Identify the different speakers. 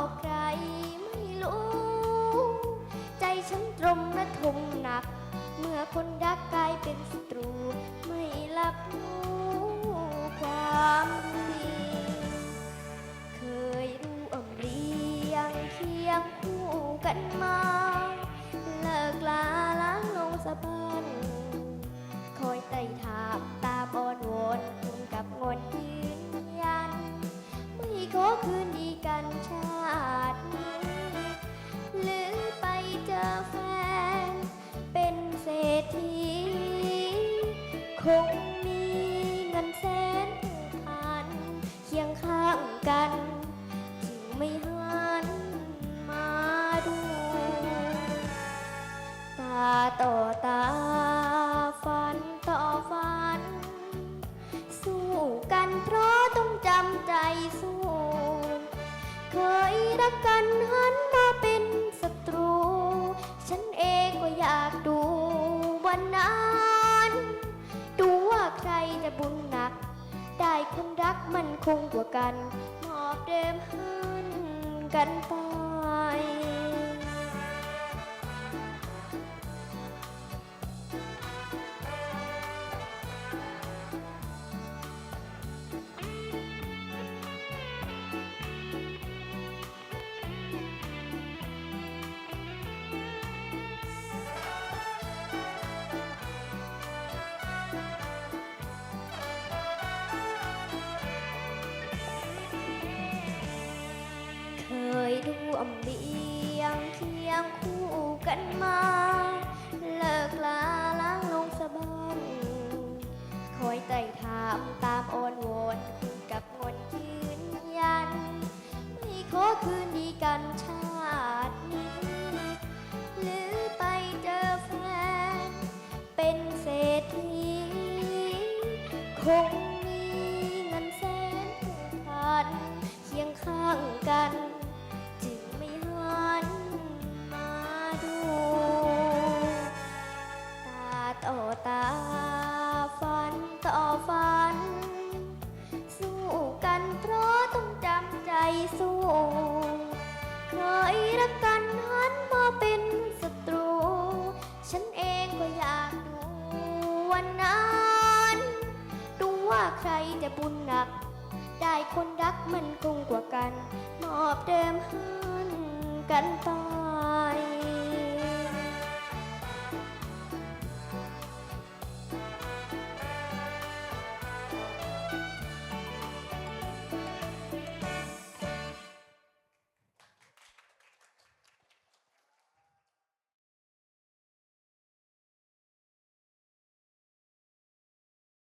Speaker 1: อกใครไม่รู้ ใจฉันตรมและทมหนัก เมื่อคนรักกลายเป็นศัตรู ไม่รับรู้ความดีเคยรู้อมเรียงเคียงคู่กันมา เลิกลาล้างลงสบาย คงมีเงินแสนผูกพัน เคียงข้างกันจึงไม่หันมาดู ตาต่อตาฟันต่อฟัน สู้กันเพราะต้องจำใจสู้ เคยรักกันหันมาเป็นศัตรู ฉันเองก็อยากดูวันนั้น จะบุญหนัก ได้คนรักมันคงกว่ากัน มอบเดิมหันกันไป วมเบียงเคียงคู่กันมา เลิกลาล้างลงสะบันคอยไต่ถามตามอ้อนวอนกับงนยืนยัน ไม่ขอคืนดีกันชาตินี้ หรือไปเจอแฟน เป็นเศรษฐีคงมีเงินแสนผูกพันเคียงข้างกัน วันนั้นดูว่าใครจะบุญหนัก ได้คนรักมันคงกว่ากัน มอบเดิมหันกันต่อ